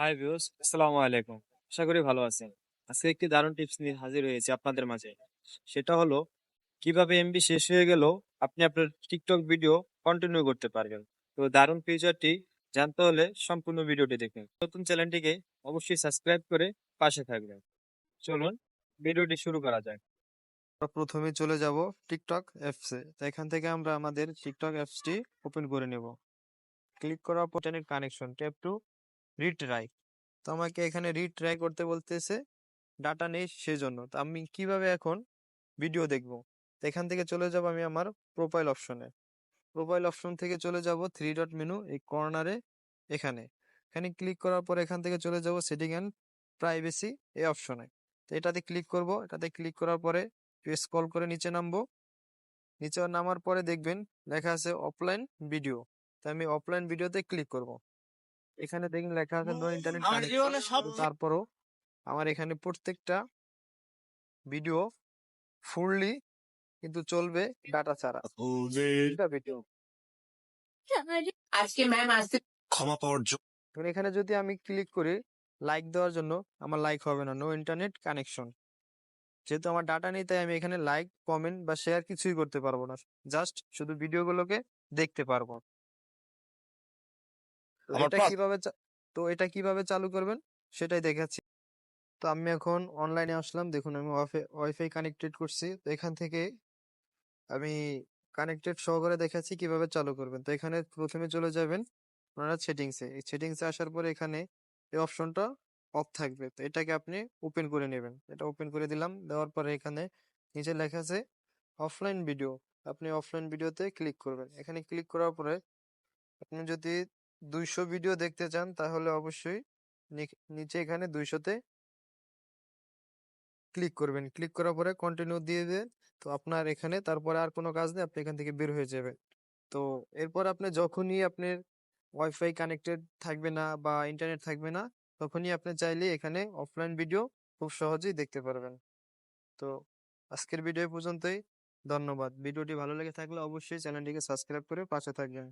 High views আসসালামু আলাইকুম। আশা করি ভালো আছেন। আজকে একটি দারুণ টিপস নিয়ে হাজির হয়েছি আপনাদের মাঝে। সেটা হলো, কীভাবে এমবি শেষ হয়ে গেল আপনি আপনার টিকটক ভিডিও কন্টিনিউ করতে পারবেন। তো দারুণ ফিচারটি জানতে হলে সম্পূর্ণ ভিডিওটি দেখুন। নতুন চ্যানেলটিকে অবশ্যই সাবস্ক্রাইব করে পাশে থাকবেন। চলুন, ভিডিওটি শুরু করা যাক। প্রথমে চলে যাব টিকটক অ্যাপসে তো এখান থেকে আমরা আমাদের টিকটক অ্যাপসটি ওপেন করে নেব। ক্লিক করার পর কানেকশন ট্যাপ টু রিট্রাই তো আমাকে এখানে রিট্রাই করতে বলতেছে ডাটা নেই সেজন্য। তো আমি কীভাবে এখন ভিডিও দেখব? তো এখান থেকে চলে যাব আমি আমার প্রোফাইল অপশনে প্রোফাইল অপশন থেকে চলে যাব থ্রি ডট মেনু এই কর্নারে এখানে। এখানে ক্লিক করার পর এখান থেকে চলে যাব সেটিং অ্যান্ড প্রাইভেসি এই অপশনে তো এটাতে ক্লিক করব। এটাতে ক্লিক করার পরে স্ক্রল করে নিচে নামবো। নিচে নামার পরে দেখবেন লেখা আছে অফলাইন ভিডিও তো আমি অফলাইন ভিডিওতে ক্লিক করব। এখানে দেখেন লেখা আছে নো ইন্টারনেট তারপরও আমার এখানে প্রত্যেকটা ভিডিও ফুললি কিন্তু চলবে ডাটা ছাড়া। এটা ভিডিও আজকে ম্যাম আসতে ক্ষমা পাওয়ার জন্য। এখন এখানে যদি আমি ক্লিক করি লাইক দেওয়ার জন্য আমার লাইক হবে না নো ইন্টারনেট কানেকশন যেহেতু আমার ডাটা নেই তাই আমি এখানে লাইক কমেন্ট বা শেয়ার কিছুই করতে পারব না। জাস্ট শুধু ভিডিওগুলোকে দেখতে পারব। তো এটা কীভাবে তো এটা কীভাবে চালু করবেন? সেটাই দেখাচ্ছি। তো আমি এখন অনলাইনে আসলাম। দেখুন আমি ওয়াইফাই কানেক্টেড করছি। তো এখান থেকে আমি কানেক্টেড সহকারে দেখাচ্ছি কীভাবে চালু করবেন। তো এখানে প্রথমে চলে যাবেন আপনারা সেটিংসে এই সেটিংসে আসার পরে এখানে এই অপশনটা অফ থাকবে। তো এটাকে আপনি ওপেন করে নেবেন। এটা ওপেন করে দিলাম। দেওয়ার পরে এখানে নিচে লেখা আছে অফলাইন ভিডিও আপনি অফলাইন ভিডিওতে ক্লিক করবেন। এখানে ক্লিক করার পরে আপনি যদি দুইশো ভিডিও দেখতে চান, তাহলে অবশ্যই নিচে এখানে দুইশোতে ক্লিক করবেন। ক্লিক করার পরে কন্টিনিউ দিয়ে দেবেন তো আপনার এখানে তারপরে আর কোনো কাজ নেই, আপনি এখান থেকে বের হয়ে যাবেন। তো এরপর আপনি যখনই আপনার ওয়াইফাই কানেক্টেড থাকবে না বা ইন্টারনেট থাকবে না, তখনই আপনি চাইলে এখানে অফলাইন ভিডিও খুব সহজেই দেখতে পারবেন। তো আজকের ভিডিও পর্যন্তই। ধন্যবাদ। ভিডিওটি ভালো লেগে থাকলে অবশ্যই চ্যানেলটিকে সাবস্ক্রাইব করে পাশে থাকবেন।